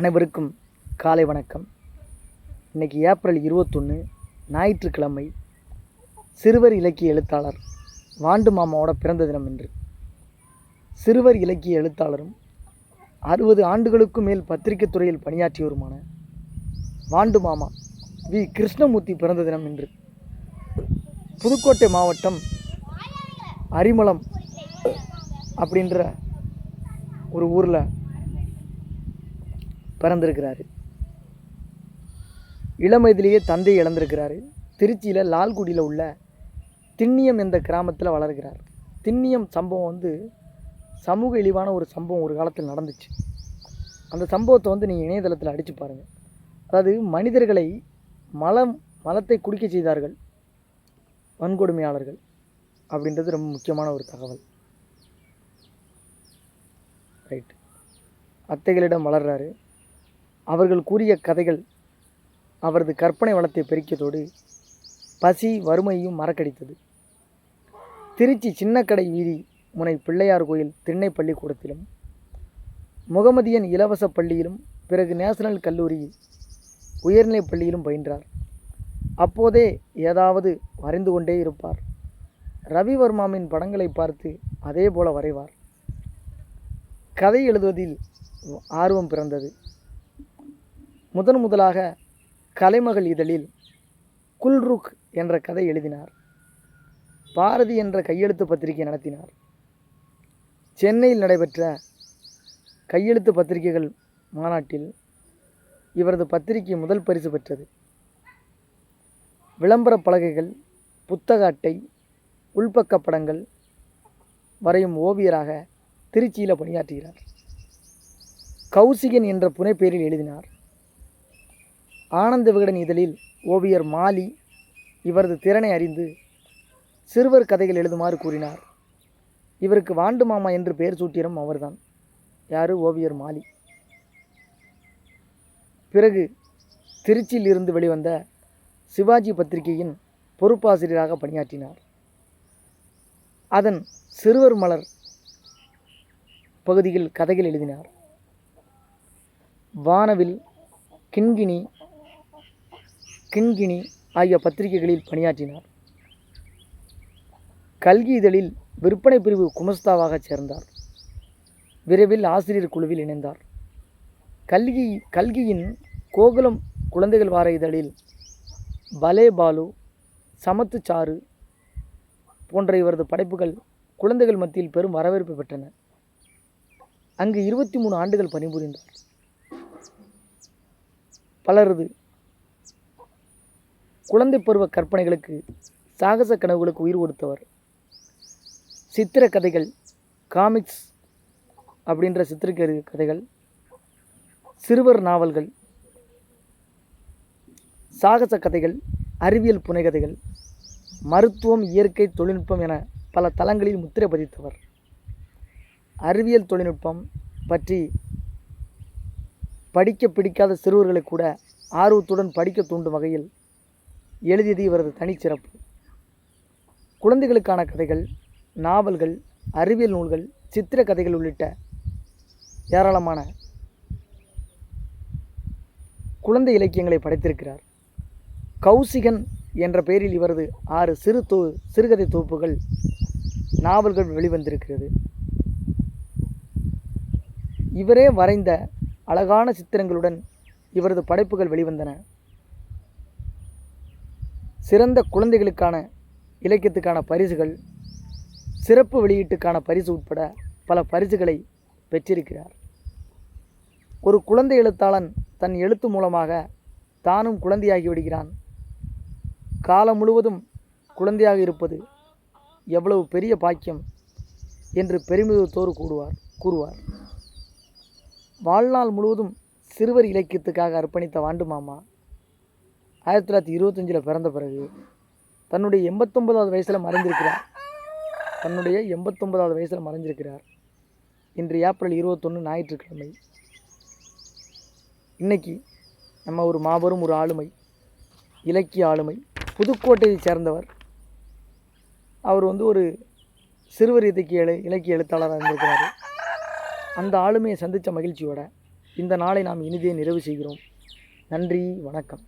அனைவருக்கும் காலை வணக்கம். இன்னைக்கு ஏப்ரல் இருபத்தொன்று ஞாயிற்றுக்கிழமை சிறுவர் இலக்கிய எழுத்தாளர் வாண்டு மாமாவோட பிறந்த தினம் என்று சிறுவர் இலக்கிய எழுத்தாளரும் அறுபது ஆண்டுகளுக்கும் மேல் பத்திரிகைத் துறையில் பணியாற்றியவருமான வாண்டு மாமா வி. கிருஷ்ணமூர்த்தி பிறந்த தினம் என்று புதுக்கோட்டை மாவட்டம் அரிமளம் அப்படின்ற ஒரு ஊரில் பிறந்திருக்கிறாரு. இளம் வயதிலேயே தந்தை இழந்திருக்கிறாரு. திருச்சியில் லால்குடியில் உள்ள திண்ணியம் என்ற கிராமத்தில் வளர்கிறார். திண்ணியம் சம்பவம் வந்து சமூக இழிவான ஒரு சம்பவம் ஒரு காலத்தில் நடந்துச்சு. அந்த சம்பவத்தை வந்து நீங்கள் இணையதளத்தில் அடித்து பாருங்கள் அதாவது மனிதர்களை மலம் மலத்தை குடிக்க செய்தார்கள் வன்கொடுமையாளர்கள் அப்படின்றது ரொம்ப முக்கியமான ஒரு தகவல். ரைட் அத்தைகளிடம் வளர்றாரு. அவர்கள் கூறிய கதைகள் அவரது கற்பனை வளத்தை பெருக்கியதோடு பசி வறுமையும் மறக்கடித்தது. திருச்சி சின்னக்கடை வீதி முனை பிள்ளையார் கோயில் திண்ணை பள்ளிக்கூடத்திலும் முகமதியன் இலவச பள்ளியிலும் பிறகு நேஷனல் கல்லூரி உயர்நிலைப் பள்ளியிலும் பயின்றார். அப்போதே ஏதாவது வரைந்து கொண்டே இருப்பார். ரவிவர்மாவின் படங்களை பார்த்து அதே போல வரைவார். கதை எழுதுவதில் ஆர்வம் பிறந்தது. முதன் முதலாக கலைமகள் இதழில் குல்ருக் என்ற கதை எழுதினார். பாரதி என்ற கையெழுத்து பத்திரிகை நடத்தினார். சென்னையில் நடைபெற்ற கையெழுத்து பத்திரிகைகள் மாநாட்டில் இவரது பத்திரிகை முதல் பரிசு பெற்றது. விளம்பர பலகைகள் புத்தக அட்டை உள்பக்க படங்கள் வரையும் ஓவியராக திருச்சியில் பணியாற்றுகிறார். கௌசிகன் என்ற புனைப்பெயரில் எழுதினார். ஆனந்த விகடன் இதழில் ஓவியர் மாலி இவரது திறனை அறிந்து சிறுவர் கதைகள் எழுதுமாறு கூறினார். இவருக்கு வாண்டு மாமா என்று பெயர் சூட்டியரும் அவர்தான். யாரு? ஓவியர் மாலி. பிறகு திருச்சியில் இருந்து வெளிவந்த சிவாஜி பத்திரிகையின் பொறுப்பாசிரியராக பணியாற்றினார். அதன் சிறுவர் மலர் பகுதியில் கதைகள் எழுதினார். வானவில் கிண்கிணி கிண்கிணி ஆகிய பத்திரிகைகளில் பணியாற்றினார். கல்கி இதழில் விற்பனை பிரிவு குமஸ்தாவாக சேர்ந்தார். விரைவில் ஆசிரியர் குழுவில் இணைந்தார். கல்கி கல்கியின் கோகுலம் குழந்தைகள் வார இதழில் பலே பாலு சமத்துச்சாறு போன்ற இவரது படைப்புகள் குழந்தைகள் மத்தியில் பெரும் வரவேற்பு பெற்றன. அங்கு இருபத்தி மூணு ஆண்டுகள் பணிபுரிந்தார். பலரது குழந்தை பருவ கற்பனைகளுக்கு சாகச கனவுகளுக்கு உயிர் கொடுத்தவர். சித்திர கதைகள் காமிக்ஸ் அப்படின்ற சித்திரக்கரு கதைகள் சிறுவர் நாவல்கள் சாகச கதைகள் அறிவியல் புனைகதைகள் மருத்துவம் இயற்கை தொழில்நுட்பம் என பல தளங்களில் முத்திரை பதித்தவர். அறிவியல் தொழில்நுட்பம் பற்றி படிக்க பிடிக்காத சிறுவர்களை கூட ஆர்வத்துடன் படிக்க தூண்டும் வகையில் எழுதியது இவரது தனிச்சிறப்பு. குழந்தைகளுக்கான கதைகள் நாவல்கள் அறிவியல் நூல்கள் சித்திர கதைகள் உள்ளிட்ட ஏராளமான குழந்தை இலக்கியங்களை படைத்திருக்கிறார். கௌசிகன் என்ற பெயரில் இவரது ஆறு சிறு தொ சிறுகதை தொகுப்புகள் நாவல்கள் வெளிவந்திருக்கிறது. இவரே வரைந்த அழகான சித்திரங்களுடன் இவரது படைப்புகள் வெளிவந்தன. சிறந்த குழந்தைகளுக்கான இலக்கியத்துக்கான பரிசுகள் சிறப்பு வெளியீட்டுக்கான பரிசு உட்பட பல பரிசுகளை பெற்றிருக்கிறார். ஒரு குழந்தை எழுத்தாளன் தன் எழுத்து மூலமாக தானும் குழந்தையாகி விடுகிறான். காலம் முழுவதும் குழந்தையாக இருப்பது எவ்வளவு பெரிய பாக்கியம் என்று பெருமிதத்தோடு கூடுவார் கூறுவார். வாழ்நாள் முழுவதும் சிறுவர் இலக்கியத்துக்காக அர்ப்பணித்த வாண்டு மாமா ஆயிரத்தி தொள்ளாயிரத்தி இருபத்தஞ்சில் பிறந்த பிறகு தன்னுடைய எண்பத்தொன்பதாவது வயசில் மறைந்திருக்கிறார். தன்னுடைய எண்பத்தொன்பதாவது வயசில் மறைஞ்சிருக்கிறார் இன்று ஏப்ரல் இருபத்தொன்று ஞாயிற்றுக்கிழமை. இன்னைக்கு நம்ம ஒரு மாபெரும் ஒரு ஆளுமை இலக்கிய ஆளுமை புதுக்கோட்டையை சேர்ந்தவர். அவர் வந்து ஒரு சிறுவர் இலக்கிய எழு இலக்கிய எழுத்தாளராக இருந்திருக்கிறார். அந்த ஆளுமையை சந்தித்த மகிழ்ச்சியோட இந்த நாளை நாம் இனிதே நிறைவு செய்கிறோம். நன்றி வணக்கம்.